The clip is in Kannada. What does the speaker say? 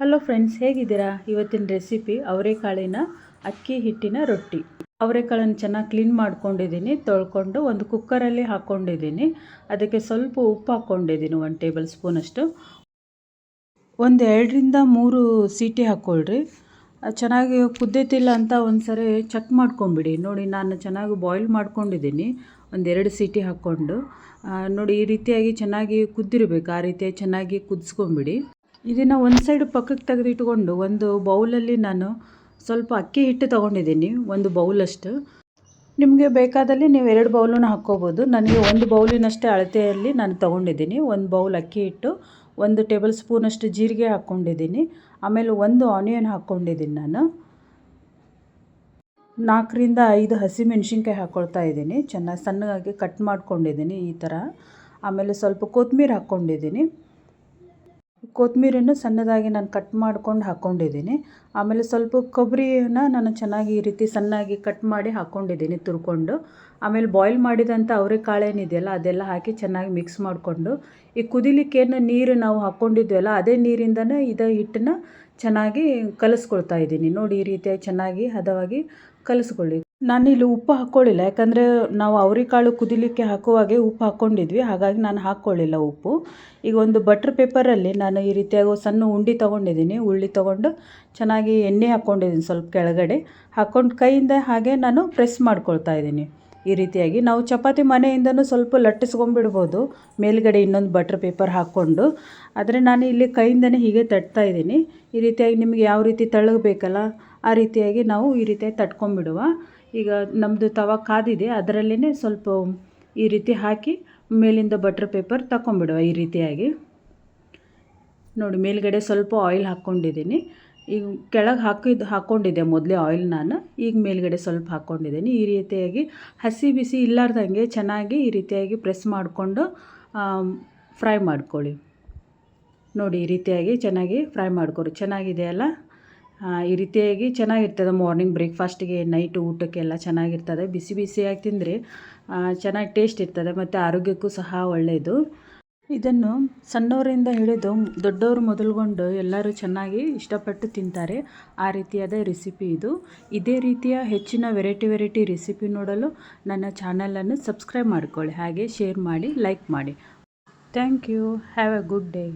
ಹಲೋ ಫ್ರೆಂಡ್ಸ್, ಹೇಗಿದ್ದೀರಾ? ಇವತ್ತಿನ ರೆಸಿಪಿ ಅವರೆಕಾಳಿನ ಅಕ್ಕಿ ಹಿಟ್ಟಿನ ರೊಟ್ಟಿ. ಅವರೆಕಾಳನ್ನು ಚೆನ್ನಾಗಿ ಕ್ಲೀನ್ ಮಾಡ್ಕೊಂಡಿದ್ದೀನಿ, ತೊಳ್ಕೊಂಡು ಒಂದು ಕುಕ್ಕರಲ್ಲಿ ಹಾಕ್ಕೊಂಡಿದ್ದೀನಿ ಅದಕ್ಕೆ ಸ್ವಲ್ಪ ಉಪ್ಪು ಹಾಕ್ಕೊಂಡಿದ್ದೀನಿ ಒಂದು ಟೇಬಲ್ ಸ್ಪೂನಷ್ಟು ಒಂದು ಎರಡರಿಂದ ಮೂರು ಸೀಟಿ ಹಾಕ್ಕೊಳ್ರಿ ಚೆನ್ನಾಗಿ ಕುದ್ದೈತಿಲ್ಲ ಅಂತ ಒಂದು ಸರಿ ಚೆಕ್ ಮಾಡ್ಕೊಂಬಿಡಿ. ನೋಡಿ, ನಾನು ಚೆನ್ನಾಗಿ ಬಾಯ್ಲ್ ಮಾಡ್ಕೊಂಡಿದ್ದೀನಿ ಒಂದೆರಡು ಸೀಟಿ ಹಾಕ್ಕೊಂಡು ನೋಡಿ, ಈ ರೀತಿಯಾಗಿ ಚೆನ್ನಾಗಿ ಕುದ್ದಿರಬೇಕು. ಆ ರೀತಿಯಾಗಿ ಚೆನ್ನಾಗಿ ಕುದಿಸ್ಕೊಂಬಿಡಿ. ಇದನ್ನು ಒಂದು ಸೈಡ್ ಪಕ್ಕಕ್ಕೆ ತೆಗೆದಿಟ್ಕೊಂಡು ಒಂದು ಬೌಲಲ್ಲಿ ನಾನು ಸ್ವಲ್ಪ ಅಕ್ಕಿ ಹಿಟ್ಟು ತೊಗೊಂಡಿದ್ದೀನಿ, ಒಂದು ಬೌಲಷ್ಟು ನಿಮಗೆ ಬೇಕಾದಲ್ಲಿ ನೀವು ಎರಡು ಬೌಲನ್ನು ಹಾಕ್ಕೋಬೋದು. ನನಗೆ ಒಂದು ಬೌಲಿನಷ್ಟೇ ಅಳತೆಯಲ್ಲಿ ನಾನು ತೊಗೊಂಡಿದ್ದೀನಿ. ಒಂದು ಬೌಲ್ ಅಕ್ಕಿ ಹಿಟ್ಟು, ಒಂದು ಟೇಬಲ್ ಸ್ಪೂನಷ್ಟು ಜೀರಿಗೆ ಹಾಕ್ಕೊಂಡಿದ್ದೀನಿ. ಆಮೇಲೆ ಒಂದು ಆನಿಯನ್ ಹಾಕ್ಕೊಂಡಿದ್ದೀನಿ ನಾನು. ನಾಲ್ಕರಿಂದ ಐದು ಹಸಿಮೆಣ್ಸಿನ್ಕಾಯಿ ಹಾಕ್ಕೊಳ್ತಾ ಇದ್ದೀನಿ. ಚೆನ್ನಾಗಿ ಸಣ್ಣಗಾಗಿ ಕಟ್ ಮಾಡ್ಕೊಂಡಿದ್ದೀನಿ ಈ ಥರ ಆಮೇಲೆ ಸ್ವಲ್ಪ ಕೊತ್ತಂಬರಿ ಹಾಕ್ಕೊಂಡಿದ್ದೀನಿ. ಕೊತ್ತಂಬರಿಯನ್ನು ಸಣ್ಣದಾಗಿ ನಾನು ಕಟ್ ಮಾಡ್ಕೊಂಡು ಹಾಕ್ಕೊಂಡಿದ್ದೀನಿ ಆಮೇಲೆ ಸ್ವಲ್ಪ ಕೊಬ್ಬರಿನ ನಾನು ಚೆನ್ನಾಗಿ ಈ ರೀತಿ ಸಣ್ಣಾಗಿ ಕಟ್ ಮಾಡಿ ಹಾಕ್ಕೊಂಡಿದ್ದೀನಿ ತುರ್ಕೊಂಡು. ಆಮೇಲೆ ಬಾಯ್ಲ್ ಮಾಡಿದಂಥ ಅವರೆಕಾಳು ಏನಿದೆಯಲ್ಲ ಅದೆಲ್ಲ ಹಾಕಿ ಚೆನ್ನಾಗಿ ಮಿಕ್ಸ್ ಮಾಡಿಕೊಂಡು. ಈ ಕುದಿಲಿಕ್ಕೇನು ನೀರು ನಾವು ಹಾಕ್ಕೊಂಡಿದ್ವಲ್ಲ ಅದೇ ನೀರಿಂದನೇ ಇದು ಹಿಟ್ಟನ್ನ ಚೆನ್ನಾಗಿ ಕಲಸ್ಕೊಳ್ತಾ ಇದ್ದೀನಿ. ನೋಡಿ ಈ ರೀತಿಯಾಗಿ ಚೆನ್ನಾಗಿ ಹದವಾಗಿ ಕಲಿಸ್ಕೊಳ್ಳಿ. ನಾನಿಲ್ಲಿ ಉಪ್ಪು ಹಾಕ್ಕೊಳ್ಳಿಲ್ಲ. ಯಾಕಂದರೆ ನಾವು ಅವರೆಕಾಳು ಕುದಿಲಿಕ್ಕೆ ಹಾಕುವಾಗೆ ಉಪ್ಪು ಹಾಕ್ಕೊಂಡಿದ್ವಿ. ಹಾಗಾಗಿ ನಾನು ಹಾಕ್ಕೊಳ್ಳಿಲ್ಲ ಉಪ್ಪು. ಈಗ ಒಂದು ಬಟ್ರ್ ಪೇಪರಲ್ಲಿ ನಾನು ಈ ರೀತಿಯಾಗಿ ಸಣ್ಣ ಉಂಡೆ ತೊಗೊಂಡಿದ್ದೀನಿ. ಉಳ್ಳಿ ತೊಗೊಂಡು ಚೆನ್ನಾಗಿ ಎಣ್ಣೆ ಹಾಕ್ಕೊಂಡಿದ್ದೀನಿ ಸ್ವಲ್ಪ ಕೆಳಗಡೆ. ಹಾಕ್ಕೊಂಡು ಕೈಯಿಂದ ಹಾಗೆ ನಾನು ಪ್ರೆಸ್ ಮಾಡ್ಕೊಳ್ತಾ ಇದ್ದೀನಿ. ಈ ರೀತಿಯಾಗಿ ನಾವು ಚಪಾತಿ ಮನೆಯಿಂದನೂ ಸ್ವಲ್ಪ ಲಟ್ಟಿಸ್ಕೊಂಡ್ಬಿಡ್ಬೋದು. ಮೇಲ್ಗಡೆ ಇನ್ನೊಂದು ಬಟ್ರ್ ಪೇಪರ್ ಹಾಕ್ಕೊಂಡು. ಆದರೆ ನಾನು ಇಲ್ಲಿ ಕೈಯಿಂದನೇ ಹೀಗೆ ತಟ್ತಾ ಇದ್ದೀನಿ. ಈ ರೀತಿಯಾಗಿ ನಿಮಗೆ ಯಾವ ರೀತಿ ತೆಳ್ಳಗೆ ಬೇಕಲ್ಲ ಆ ರೀತಿಯಾಗಿ ನಾವು ಈ ರೀತಿಯಾಗಿ ತಟ್ಕೊಂಡ್ಬಿಡುವ. ಈಗ ನಮ್ಮದು ತವ ಕಾದಿದೆ ಅದರಲ್ಲೇ ಸ್ವಲ್ಪ ಈ ರೀತಿ ಹಾಕಿ ಮೇಲಿಂದ ಬಟರ್ ಪೇಪರ್ ತಗೊಂಬಿಡುವ ಈ ರೀತಿಯಾಗಿ. ನೋಡಿ ಮೇಲ್ಗಡೆ ಸ್ವಲ್ಪ ಆಯಿಲ್ ಹಾಕ್ಕೊಂಡಿದ್ದೀನಿ. ಈಗ ಕೆಳಗೆ ಹಾಕಿದ್ದು ಹಾಕ್ಕೊಂಡಿದ್ದೆ ಮೊದಲೇ ಆಯಿಲ್ ನಾನು. ಈಗ ಮೇಲ್ಗಡೆ ಸ್ವಲ್ಪ ಹಾಕ್ಕೊಂಡಿದ್ದೀನಿ ಈ ರೀತಿಯಾಗಿ ಹಸಿ ಬಿಸಿ ಇಲ್ಲಾರ್ದಂಗೆ ಚೆನ್ನಾಗಿ ಈ ರೀತಿಯಾಗಿ ಪ್ರೆಸ್ ಮಾಡಿಕೊಂಡು ಫ್ರೈ ಮಾಡ್ಕೊಳ್ಳಿ. ನೋಡಿ ಈ ರೀತಿಯಾಗಿ ಚೆನ್ನಾಗಿ ಫ್ರೈ ಮಾಡ್ಕೊರಿ ಚೆನ್ನಾಗಿದೆ ಅಲ್ಲ ಆ, ಈ ರೀತಿಯಾಗಿ ಚೆನ್ನಾಗಿರ್ತದೆ ಮಾರ್ನಿಂಗ್ ಬ್ರೇಕ್ಫಾಸ್ಟಿಗೆ ನೈಟ್ ಊಟಕ್ಕೆಲ್ಲ ಚೆನ್ನಾಗಿರ್ತದೆ. ಬಿಸಿ ಬಿಸಿಯಾಗಿ ತಿಂದರೆ ಚೆನ್ನಾಗಿ ಟೇಸ್ಟ್ ಇರ್ತದೆ ಮತ್ತು ಆರೋಗ್ಯಕ್ಕೂ ಸಹ ಒಳ್ಳೆಯದು ಇದನ್ನು ಸಣ್ಣವರಿಂದ ಹಿಡಿದು ದೊಡ್ಡವರು ಮೊದಲುಗೊಂಡು ಎಲ್ಲರೂ ಚೆನ್ನಾಗಿ ಇಷ್ಟಪಟ್ಟು ತಿಂತಾರೆ. ಆ ರೀತಿಯಾದ ರೆಸಿಪಿ ಇದು. ಇದೇ ರೀತಿಯ ಹೆಚ್ಚಿನ ವೆರೈಟಿ ವೆರೈಟಿ ರೆಸಿಪಿ ನೋಡಲು ನನ್ನ ಚಾನಲನ್ನು ಸಬ್ಸ್ಕ್ರೈಬ್ ಮಾಡಿಕೊಳ್ಳಿ. ಹಾಗೆ ಶೇರ್ ಮಾಡಿ ಲೈಕ್ ಮಾಡಿ. Thank you have a good day